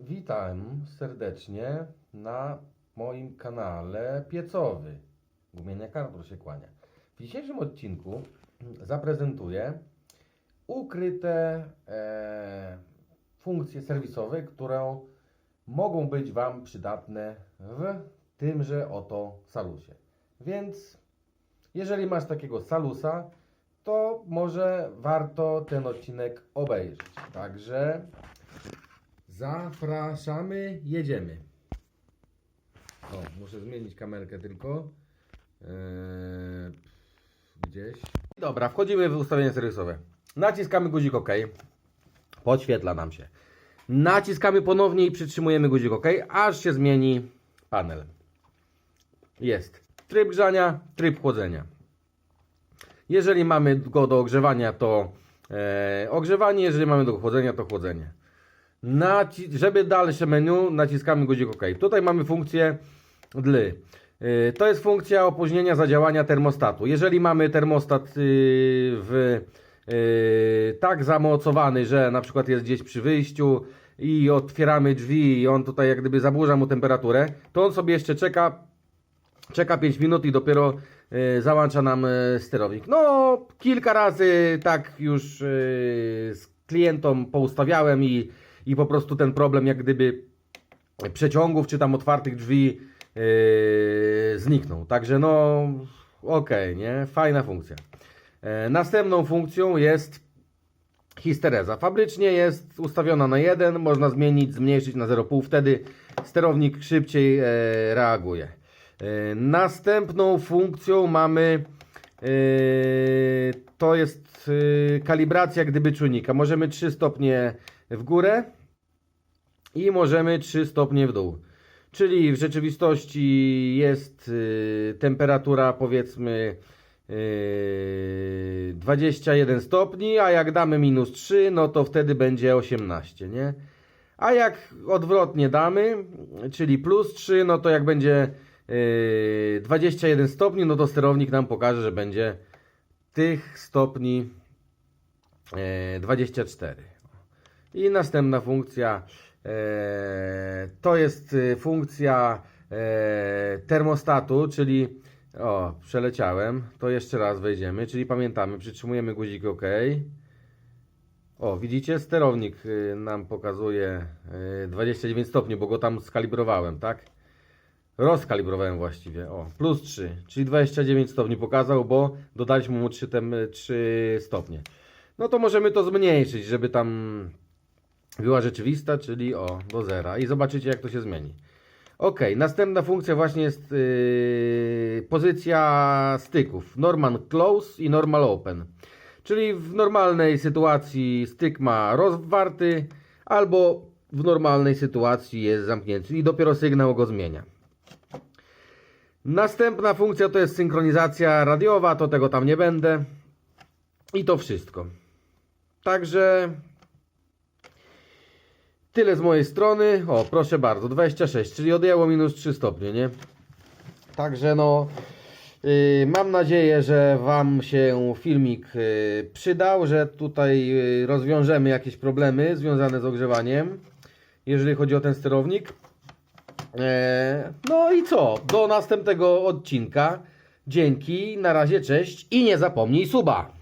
Witam serdecznie na moim kanale piecowy. Gumieniak Artur się kłania. W dzisiejszym odcinku zaprezentuję ukryte e, funkcje serwisowe, które mogą być Wam przydatne w tymże oto salusie. Więc jeżeli masz takiego salusa, to może warto ten odcinek obejrzeć. Także Zapraszamy, jedziemy. O, muszę zmienić kamerkę tylko. Eee, gdzieś. Dobra, wchodzimy w ustawienia serwisowe. Naciskamy guzik OK. Podświetla nam się. Naciskamy ponownie i przytrzymujemy guzik OK, aż się zmieni panel. Jest tryb grzania, tryb chłodzenia. Jeżeli mamy go do ogrzewania, to e, ogrzewanie, jeżeli mamy do chłodzenia, to chłodzenie. Naci- żeby dalsze menu, naciskamy guzik OK. Tutaj mamy funkcję dly. Yy, To jest funkcja opóźnienia zadziałania termostatu. Jeżeli mamy termostat yy, w, yy, tak zamocowany, że na przykład jest gdzieś przy wyjściu i otwieramy drzwi i on tutaj jak gdyby zaburza mu temperaturę, to on sobie jeszcze czeka czeka 5 minut i dopiero y, załącza nam y, sterownik. No, kilka razy tak już y, z klientom poustawiałem i, i po prostu ten problem jak gdyby przeciągów czy tam otwartych drzwi y, zniknął. Także no, okej, nie? Fajna funkcja. E, następną funkcją jest histereza. Fabrycznie jest ustawiona na 1, można zmienić, zmniejszyć na 0,5, wtedy sterownik szybciej e, reaguje. E, następną funkcją mamy to jest e, kalibracja gdyby czujnika. Możemy 3 stopnie w górę i możemy 3 stopnie w dół. Czyli w rzeczywistości jest y, temperatura powiedzmy y, 21 stopni, a jak damy minus 3, no to wtedy będzie 18, nie? A jak odwrotnie damy, czyli plus 3, no to jak będzie y, 21 stopni, no to sterownik nam pokaże, że będzie tych stopni e, 24. I następna funkcja e, to jest e, funkcja e, termostatu, czyli o, przeleciałem, to jeszcze raz wejdziemy, czyli pamiętamy, przytrzymujemy guzik OK. O, widzicie, sterownik nam pokazuje y, 29 stopni, bo go tam skalibrowałem, tak? Rozkalibrowałem właściwie. O, plus 3, czyli 29 stopni pokazał, bo dodaliśmy mu 3, tem, 3 stopnie. No to możemy to zmniejszyć, żeby tam była rzeczywista, czyli o, do zera. I zobaczycie, jak to się zmieni. Ok, następna funkcja właśnie jest yy, pozycja styków. Normal close i normal open. Czyli w normalnej sytuacji styk ma rozwarty, albo w normalnej sytuacji jest zamknięty i dopiero sygnał go zmienia. Następna funkcja to jest synchronizacja radiowa, to tego tam nie będę. I to wszystko. Także tyle z mojej strony. O, proszę bardzo, 26, czyli odjęło minus 3 stopnie, nie? Także no, yy, mam nadzieję, że Wam się filmik yy, przydał, że tutaj yy, rozwiążemy jakieś problemy związane z ogrzewaniem, jeżeli chodzi o ten sterownik. E, no i co? Do następnego odcinka. Dzięki, na razie, cześć i nie zapomnij suba.